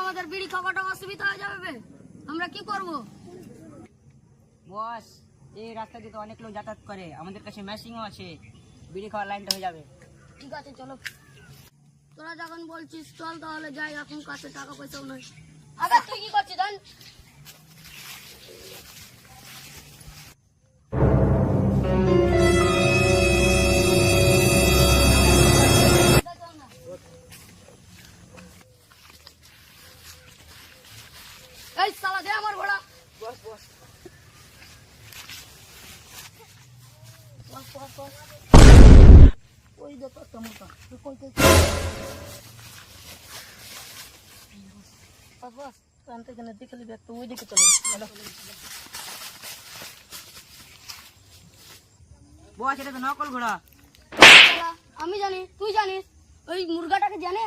আমাদের বিড়ি খাওয়াটা অসুবিধা হয়ে যাবে। আমরা কি করব? বস, এই রাস্তা দিয়ে তো অনেক লোক যাতায়াত করে। আমাদের কাছে ম্যাশিংও আছে। বিড়ি খাওয়ার লাইনটা হয়ে যাবে। ঠিক আছে, চলো। তোরা যখন বলছিস, চল তাহলে যাই, এখন কাছে টাকা পয়সাও নাই। আবে তুই কি করছিস জান এই সালা দে আমার ঘোড়া। বস বস থেকে দেখে একটু ওই দিকে চলো বস এটা তো নকল ঘোড়া? আমি জানি তুই জানিস ওই মুরগাটাকে জানে?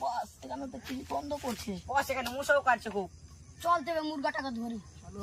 বস এখানে তো টিভি বন্ধ করছে বস এখানে মুসাও কাটছে খুব। চল তবে মুরগাটাকে ধরি। চলো।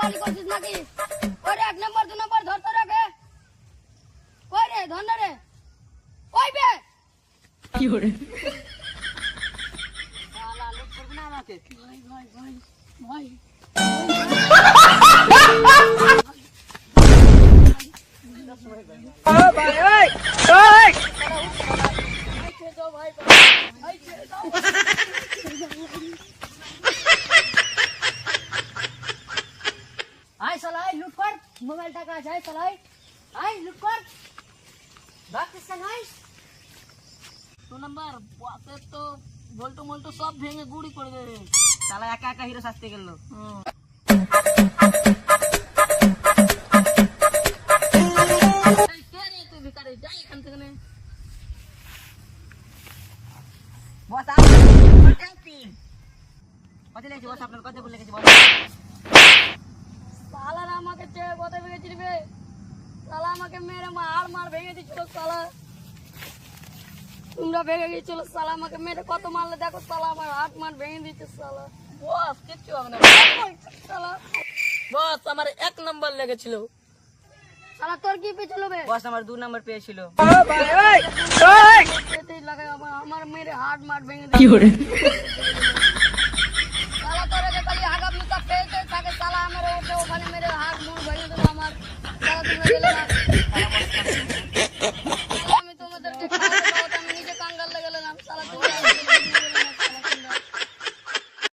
বেশি করছিস নাকি? ওই রে এক নম্বর দু নম্বর ধরতে রাখে। ওই রে ধর না রে। ওই বে। কি ওরে? আমাকে। ভাই ভাই ভাই ভাই আয় লুট কর। মোবাইল টাকা আছে আয় সালাই আয় লুট কর। কেন আয়। দু নাম্বার বসের তো বল্টু মল্টু সব ভেঙে গুড়ি করে দেবে শালা একা একা হিরো শাস্তি গেল। কত লেগেছে বস আপনার কত করে লেগেছে বস। আমাকে চেয়ে কথা ভেঙে চিনবে সালা আমাকে মেরে মার মার ভেঙে দিচ্ছিল সালা তোমরা ভেঙে গেছিল সালা আমাকে মেরে কত মারলে দেখো সালা আমার হাত মার ভেঙে দিচ্ছে সালা বস কিচ্ছু হবে না বস আমার এক নম্বর লেগেছিল সালা তোর কি পেছিল বে বস আমার দু নম্বর পেয়েছিল আমার আমার মেরে হাত মার ভেঙে দিচ্ছে